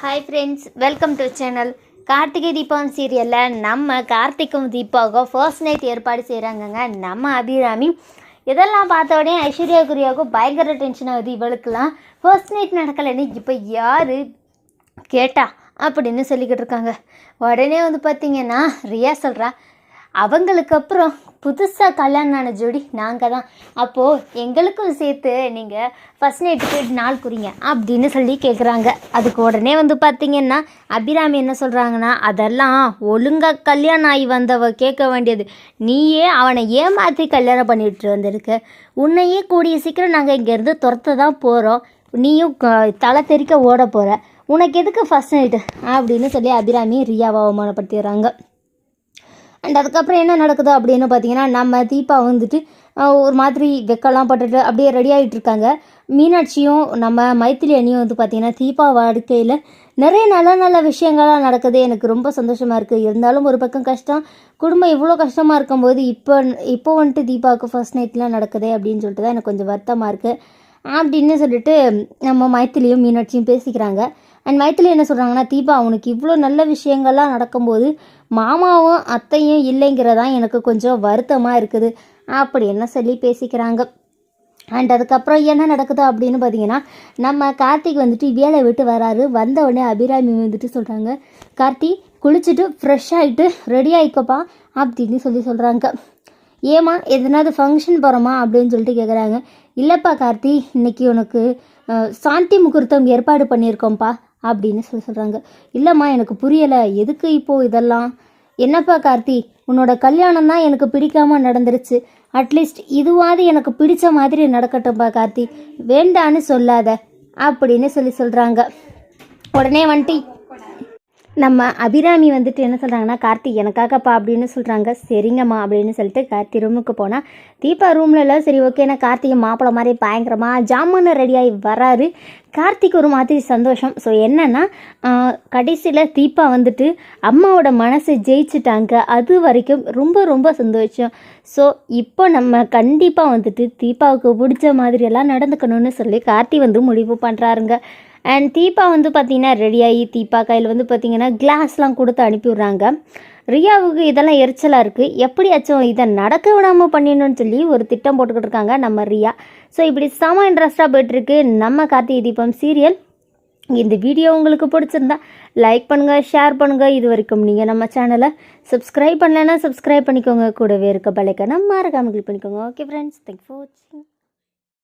Hi friends welcome to channel Karthigai Deepam சீரியலில் நம்ம கார்த்திக்கும் தீபாவுக்கும் ஃபர்ஸ்ட் நைட் ஏற்பாடு செய்கிறாங்கங்க நம்ம அபிராமி. இதெல்லாம் பார்த்த உடனே ஐஸ்வர்யா குரியாவுக்கும் பயங்கர டென்ஷன் ஆகுது. இவளுக்கெல்லாம் ஃபர்ஸ்ட் நைட் நடக்கலைன்னு இப்போ யார் கேட்டா அப்படின்னு சொல்லிக்கிட்டு இருக்காங்க. உடனே வந்து பார்த்தீங்கன்னா ரியா சொல்கிறா அவங்களுக்கு அப்புறம் புதுசாக கல்யாணம் ஆன ஜோடி நாங்கள் தான் அப்போது எங்களுக்கும் சேர்த்து நீங்கள் ஃபஸ்ட் நைட்டுக்கு நாள் குறிங்க அப்படின்னு சொல்லி கேட்குறாங்க அதுக்கு உடனே வந்து பார்த்தீங்கன்னா அபிராமி என்ன சொல்கிறாங்கன்னா அதெல்லாம் ஒழுங்காக கல்யாணம் ஆகி வந்தவ கேட்க வேண்டியது. நீயே அவனை ஏமாற்றி கல்யாணம் பண்ணிட்டு வந்திருக்க. உன்னையே கூடிய சீக்கிரம் நாங்கள் இங்கேருந்து துரத்த தான் போகிறோம் நீயும் தலை தெறிக்க ஓட போகிற உனக்கு எதுக்கு ஃபஸ்ட் நைட்டு அப்படின்னு சொல்லி அபிராமி ரியாவை அவமானப்படுத்திடுறாங்க. அண்ட் அதுக்கப்புறம் என்ன நடக்குது அப்படின்னு பார்த்தீங்கன்னா நம்ம தீபா வந்துட்டு ஒரு மாதிரி வெக்கெல்லாம் பட்டுட்டு அப்படியே ரெடி ஆகிட்டு இருக்காங்க. மீனாட்சியும் நம்ம மைத்திலி அணியும் வந்து பார்த்தீங்கன்னா தீபா வாழ்க்கையில் நிறைய நல்ல நல்ல விஷயங்கள்லாம் நடக்குது. எனக்கு ரொம்ப சந்தோஷமாக இருக்குது இருந்தாலும் ஒரு பக்கம் கஷ்டம். குடும்பம் இவ்வளோ கஷ்டமாக இருக்கும்போது இப்போ இப்போ வந்துட்டு தீபாவுக்கு ஃபர்ஸ்ட் நைட்லாம் நடக்குது அப்படின்னு சொல்லிட்டு தான் எனக்கு கொஞ்சம் வருத்தமாக இருக்குது அப்படின்னு சொல்லிட்டு நம்ம மைத்திலியும் மீனாட்சியும் பேசிக்கிறாங்க. அண்ட் மைத்திலி என்ன சொல்கிறாங்கன்னா தீபா உனக்கு இவ்வளோ நல்ல விஷயங்கள்லாம் நடக்கும்போது மாமாவும் அத்தையும் இல்லைங்கிறதான் எனக்கு கொஞ்சம் வருத்தமாக இருக்குது. அப்படின்னு சொல்லி பேசிக்கிறாங்க. அண்ட் அதுக்கப்புறம் என்ன நடக்குது அப்படின்னு பார்த்தீங்கன்னா நம்ம கார்த்திக் வந்துட்டு வேலை விட்டு வராரு. வந்த உடனே அபிராமி வந்துட்டு சொல்கிறாங்க கார்த்தி குளிச்சுட்டு ஃப்ரெஷ் ஆகிட்டு ரெடி ஆகிக்கப்பா அப்படின்னு சொல்லி சொல்கிறாங்க ஏமா எதனாவது ஃபங்க்ஷன் போகிறோமா அப்படின்னு சொல்லிட்டு கேட்குறாங்க இல்லைப்பா கார்த்தி இன்னைக்கு உனக்கு சாந்தி முகூர்த்தம் ஏற்பாடு பண்ணியிருக்கோம்ப்பா. அப்படின்னு சொல்லி சொல்கிறாங்க இல்லைம்மா எனக்கு புரியலை. எதுக்கு இப்போது இதெல்லாம்? என்னப்பா கார்த்தி உன்னோட கல்யாணம் தான் எனக்கு பிடிக்காமல் நடந்துருச்சு. அட்லீஸ்ட் இதுவாது எனக்கு பிடிச்ச மாதிரி நடக்கட்டும்ப்பா கார்த்தி. வேண்டான்னு சொல்லாத அப்படின்னு சொல்லி சொல்கிறாங்க உடனே வந்துட்டு நம்ம அபிராமி வந்துட்டு என்ன சொல்கிறாங்கன்னா கார்த்தி எனக்காகப்பா அப்படின்னு சொல்கிறாங்க சரிங்கம்மா அப்படின்னு சொல்லிட்டு கார்த்தி ரூமுக்கு போனால் தீபா ரூம்லலாம் சரி ஓகே நான் கார்த்திகை மாப்பிள்ள மாதிரி பயங்கரமாக ஜாமுன்னு ரெடியாகி வராரு. கார்த்திக் ஒரு மாதிரி சந்தோஷம். ஸோ என்னென்னா கடைசியில் தீபா வந்துட்டு அம்மாவோட மனசை ஜெயிச்சிட்டாங்க. அது வரைக்கும் ரொம்ப ரொம்ப சந்தோஷம். ஸோ இப்போ நம்ம கண்டிப்பாக வந்துட்டு தீபாவுக்கு பிடிச்ச மாதிரியெல்லாம் நடந்துக்கணும்னு சொல்லி கார்த்தி வந்து முடிவு பண்ணுறாருங்க அண்ட் தீபா வந்து பார்த்திங்கன்னா ரெடியாகி தீபா கையில் வந்து பார்த்தீங்கன்னா கிளாஸ்லாம் கொடுத்து அனுப்பி விட்றாங்க. ரியாவுக்கு இதெல்லாம் எரிச்சலாக இருக்குது எப்படியாச்சும் இதை நடக்க விடாமல் பண்ணிடணும்னு சொல்லி ஒரு திட்டம் போட்டுக்கிட்டு இருக்காங்க நம்ம ரியா. ஸோ இப்படி செம இன்ட்ரெஸ்ட்டாக போயிட்டுருக்கு நம்ம கார்த்திகை தீபம் சீரியல் இந்த வீடியோ உங்களுக்கு பிடிச்சிருந்தா லைக் பண்ணுங்கள் ஷேர் பண்ணுங்கள் இது வரைக்கும் நீங்கள் நம்ம சேனலை சப்ஸ்கிரைப் பண்ணலைன்னா சப்ஸ்கிரைப் பண்ணிக்கோங்க. கூடவே இருக்க பலைக்கனா மறக்காமல் கிளிக் பண்ணிக்கோங்க. ஓகே ஃப்ரெண்ட்ஸ் தேங்க் ஃபார் வாட்சிங்